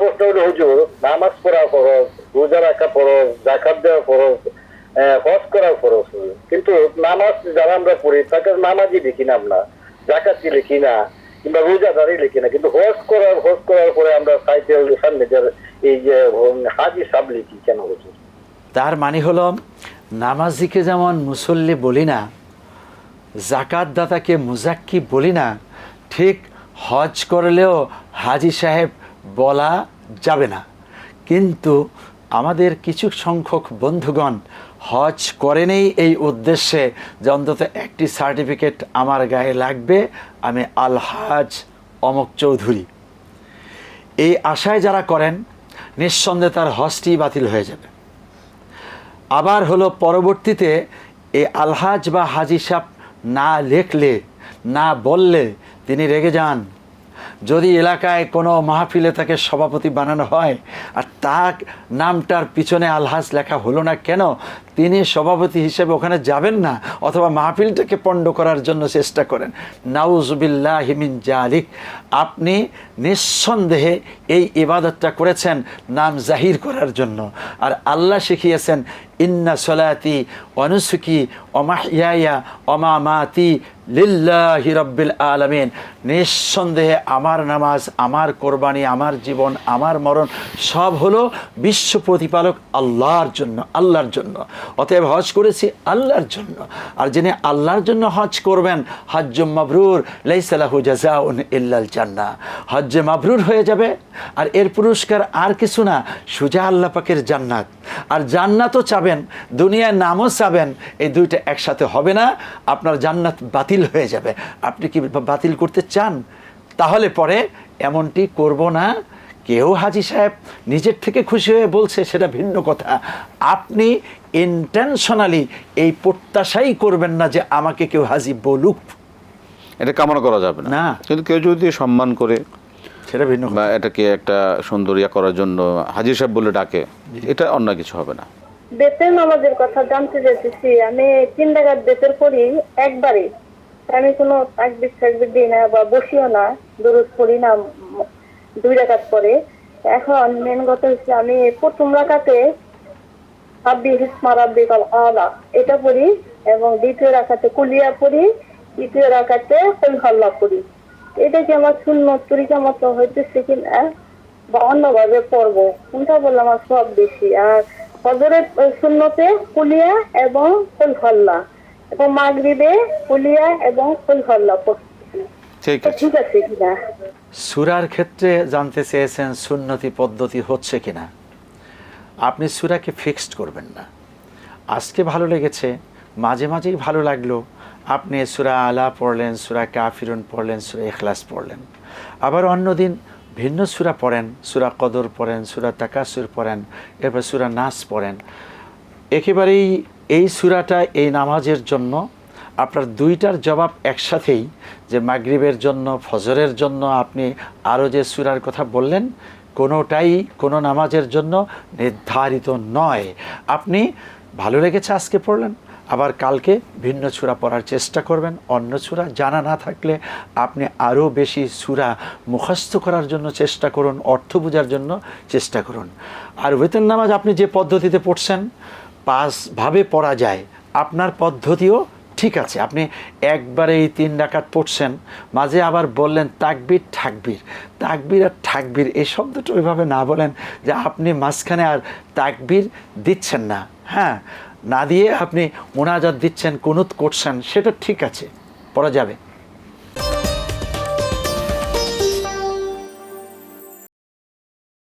প্রশ্ন হলো হুজুর, নামাজ পড়া ফরজ, রোজা রাখা ফরজ, জাকাত দেওয়া ফরজ হজ করা ফরজ। কিন্তু নামাজ যারা আমরা পড়ি তাকে নামাজই লিখি না আমরা। জাকাতি লিখি না, কিংবা রোজাদারই লিখি না। কিন্তু হজ করার হজ করার পরে আমরা সাইকেল সামনে এই যে হাজি সাব লিখি কেন হুজুর? তার মানে হলো, নামাজিকে যেমন মুসল্লি বলি না জাকাত দাতাকে মুজাক্কি বলি না, ঠিক হজ করলেও হাজি সাহেব বলা যাবে না। কিন্তু আমাদের কিছু সংখ্যক বন্ধুগণ হজ করেনই এই উদ্দেশ্যে যে অন্তত একটি সার্টিফিকেট আমার গায়ে লাগবে, আমি আলহাজ অমক চৌধুরী। এই আশায় যারা করেন, নিঃসন্দেহে তার হজটি বাতিল হয়ে যাবে। আবার হলো পরবর্তীতে এই আলহাজ বা হাজি সাহ না লেখলে, না বললে তিনি রেগে যান। যদি এলাকায় কোনো মাহফিলে তাকে সভাপতি বানানো হয়, আর তার নামটার পিছনে আলহাজ লেখা হলো না কেন, তিনি সভাপতি হিসেবে ওখানে যাবেন না, অথবা মাহফিলটাকে পণ্ড করার জন্য চেষ্টা করেন। নাউজুবিল্লাহ হিমিন জালিক। আপনি নিঃসন্দেহে এই ইবাদতটা করেছেন নাম জাহির করার জন্য। আর আল্লাহ শিখিয়েছেন, ইন্না সলাতি অনুসুকি অমাহিয়া অমামাতি লিল্লাহি রব্বিল আলমিন। নিঃসন্দেহে আমার নামাজ, আমার কোরবানি, আমার জীবন, আমার মরণ সব হলো বিশ্ব প্রতিপালক আল্লাহর জন্য আল্লাহর জন্য। অতএব হজ করেছি আল্লাহর জন্য। আর যিনি আল্লাহর জন্য হজ করবেন, হজ্জ মাবরুর লাইসালাহু জাজাউন ইল্লাল জান্না হজ্জে মাবরুর হয়ে যাবে, আর এর পুরস্কার আর কিছু না, সুজা আল্লাহ পাকের জান্নাত। আর জান্নাতও চাবেন দুনিয়ার নামও চাবেন, এই দুইটা একসাথে হবে না। আপনার জান্নাত বাতিল হয়ে যাবে। আপনি কি বাতিল করতে চান? তাহলে পরে এমনটি করব না। কেউ হাজি সাহেব নিজের থেকে খুশি হয়ে বলছে সেটা ভিন্ন কথা। আপনি ইন্টেনশনালি এই প্রত্যাশাই করবেন না যে আমাকে কেউ হাজি বলুক। এটা কামনা করা যাবে না। না। কিন্তু কেউ যদি সম্মান করে সেটা ভিন্ন বা এটাকে একটা সুন্দরিয়া করার জন্য হাজির সাহেব বলে ডাকে এটা অন্য কিছু হবে না। বেতের নামাজের কথা জানতে চাইতেছি। আমি তিন টাকার বেতের পড়ি একবারে। আমি কোনো তাকবির থাকবির দিই না বা বসিও না, দরুদ পড়ি না দুই রাকাত পরে এখন মেন কথা হচ্ছে আমি প্রথম রাকাতে আলা, এটা পড়ি এবং দ্বিতীয় রাখাতে কুলিয়া পড়ি, তৃতীয় রাখাতে কলহল্লা পড়ি। এটা কি আমার শূন্য তরিকা মতো হইতেছে কিনা বা অন্যভাবে পড়ব? কোনটা বললে আমার সব বেশি। আর ফজরের শূন্যতে কুলিয়া এবং কলহল্লা। এবং মাগরিবে এবং ঠিক আছে। ঠিক আছে কিনা? সুরার ক্ষেত্রে জানতে চেয়েছেন সুন্নতি পদ্ধতি হচ্ছে কিনা। আপনি সুরাকে ফিক্সড করবেন না। আজকে ভালো লেগেছে মাঝে মাঝেই ভালো লাগল। আপনি সুরা আলা পড়লেন সুরা কাফিরুন পড়লেন সুরা এখলাস পড়লেন। আবার অন্যদিন ভিন্ন সুরা পড়েন সুরা কদর পড়েন সুরা তাকাসুর পড়েন এরপর সুরা নাস পড়েন। একেবারেই এই সুরাটা, এই নামাজের জন্য আপনার দুইটার জবাব একসাথেই যে মাগরিবের জন্য, ফজরের জন্য আপনি আরও যে সুরার কথা বললেন, কোনোটাই কোনো নামাজের জন্য নির্ধারিত নয়। আপনি ভালো লেগেছে আজকে পড়লেন, আবার কালকে ভিন্ন সুরা পড়ার চেষ্টা করবেন, অন্য সুরা জানা না থাকলে আপনি আরও বেশি সুরা মুখস্থ করার জন্য চেষ্টা করুন, অর্থ বোঝার জন্য চেষ্টা করুন। আর ওয়েতন নামাজ আপনি যে পদ্ধতিতে পড়ছেন পাঁচভাবে পড়া যায়, আপনার পদ্ধতিও ঠিক আছে। আপনি একবারে এই তিন ডাকাত পড়ছেন, মাঝে আবার বললেন, তাকবির ঠাকবির তাকবির আর ঠাকবির এই শব্দটা ওইভাবে না বলেন যে আপনি মাঝখানে আর তাকবির দিচ্ছেন না। হ্যাঁ না দিয়ে আপনি মোনাজাত দিচ্ছেন, কুনুত করছেন, সেটা ঠিক আছে, পড়া যাবে।